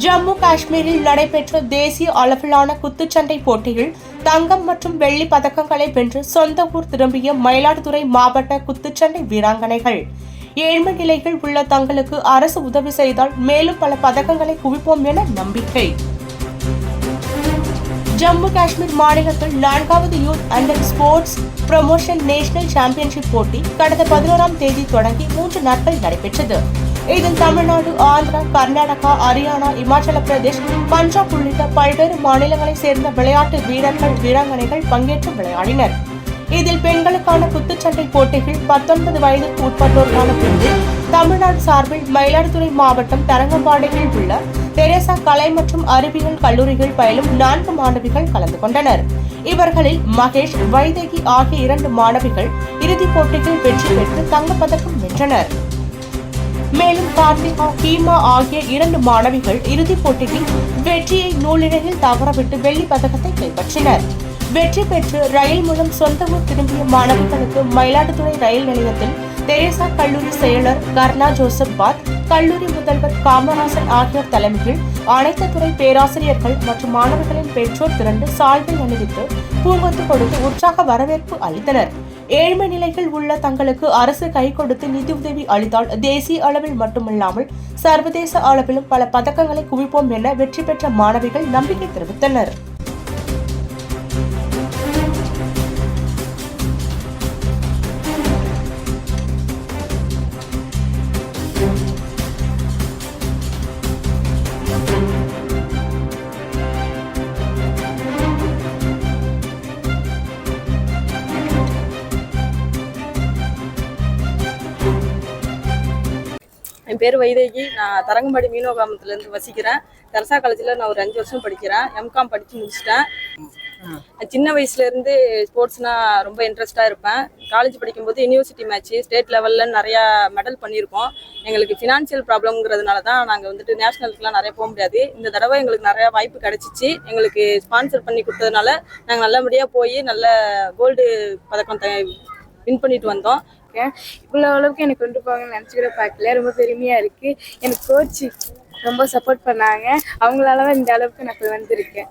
ஜம்மு காஷ்மீரில் நடைபெற்ற தேசிய அளவிலான குத்துச்சண்டை போட்டியில் தங்கம் மற்றும் வெள்ளி பதக்கங்களை வென்று சொந்த ஊர் திரும்பிய மயிலாடுதுறை மாவட்ட குத்துச்சண்டை வீராங்கனைகள். ஏழ்மை நிலைகள் உள்ள தங்களுக்கு அரசு உதவி செய்தால் மேலும் பல பதக்கங்களை குவிப்போம் என நம்பிக்கை. ஜம்மு காஷ்மீர் மாநிலத்தில் நான்காவது youth under sports promotion national championship போட்டி கடந்த பதினோராம் தேதி தொடங்கி மூன்று நாட்கள் நடைபெற்றது. இதில் தமிழ்நாடு ஆந்திரா கர்நாடகா ஹரியானா இமாச்சல பிரதேஷ் பஞ்சாப் உள்ளிட்ட பல்வேறு மாநிலங்களைச் சேர்ந்த விளையாட்டு வீரர்கள் வீராங்கனைகள் பங்கேற்று விளையாடினர். இதில் பெண்களுக்கான குத்துச்சண்டை போட்டிகள் பத்தொன்பது வயதுக்கு உட்பட்டோருக்கான பிரிவில் தமிழ்நாடு சார்பில் மயிலாடுதுறை மாவட்டம் தரங்கம்பாடியில் உள்ள தெரேசா கலை மற்றும் அறிவியல் கல்லூரிகள் பயிலும் நான்கு மாணவிகள் கலந்து கொண்டனர். இவர்களில் மகேஷ் வைதேகி ஆகிய இரண்டு மாணவிகள் இறுதிப் போட்டியில் வெற்றி பெற்று தங்கப்பதக்கம் வென்றனர். மேலும் கார்த்திகா ஹீமா ஆகிய இரண்டு மாணவிகள் இறுதிப் போட்டியில் வெற்றியை நூலிழையில் தவறவிட்டு வெள்ளி பதக்கத்தை கைப்பற்றினர். வெற்றி பெற்று ரயில் மூலம் சொந்த ஊர் திரும்பிய மாணவிகளுக்கு மயிலாடுதுறை ரயில் நிலையத்தில் தெரேசா கல்லூரி செயலர் கர்ணா ஜோசப் பாத் கல்லூரி முதல்வர் காமராசன் ஆகியோர் தலைமையில் அனைத்து துறை பேராசிரியர்கள் மற்றும் மாணவர்களின் பெற்றோர் திரண்டு சால்வை அணிவித்து பூங்கொத்து கொடுத்து உற்சாக வரவேற்பு அளித்தனர். ஏழ்மை நிலையில் உள்ள தங்களுக்கு அரசு கை கொடுத்து நிதியுதவி அளித்தால் தேசிய அளவில் மட்டுமில்லாமல் சர்வதேச அளவிலும் பல பதக்கங்களை குவிப்போம் என வெற்றி பெற்ற மாணவிகள் நம்பிக்கை தெரிவித்தனர். என் பேர் வைதேகி. நான் தரங்கம்பாடி மீனவ கிராமத்துலேருந்து வசிக்கிறேன். தெரசா காலேஜில் நான் ஒரு அஞ்சு வருஷம் படிக்கிறேன். எம்காம் படித்து முடிச்சிட்டேன். நான் சின்ன வயசுலேருந்து ஸ்போர்ட்ஸ்னால் ரொம்ப இன்ட்ரெஸ்டாக இருப்பேன். காலேஜ் படிக்கும்போது யூனிவர்சிட்டி மேட்ச்சு ஸ்டேட் லெவலில் நிறையா மெடல் பண்ணியிருக்கோம். எங்களுக்கு ஃபினான்ஷியல் ப்ராப்ளம்ங்கிறதுனால தான் நாங்கள் வந்துட்டு நேஷனலுக்குலாம் நிறைய போக முடியாது. இந்த தடவை எங்களுக்கு நிறையா வாய்ப்பு கிடச்சிச்சு. எங்களுக்கு ஸ்பான்சர் பண்ணி கொடுத்ததுனால நாங்கள் நல்லபடியாக போய் நல்ல கோல்டு பதக்கம் வின் பண்ணிட்டு வந்தோம். இருக்கேன். இவ்வளோ அளவுக்கு எனக்கு கொண்டு போவாங்கன்னு நினச்சி கூட பார்க்கல ரொம்ப பெருமையாக இருக்குது எனக்கு கோச்சு ரொம்ப சப்போர்ட் பண்ணாங்க. அவங்களால தான் இந்த அளவுக்கு நான் போய் வந்திருக்கேன்.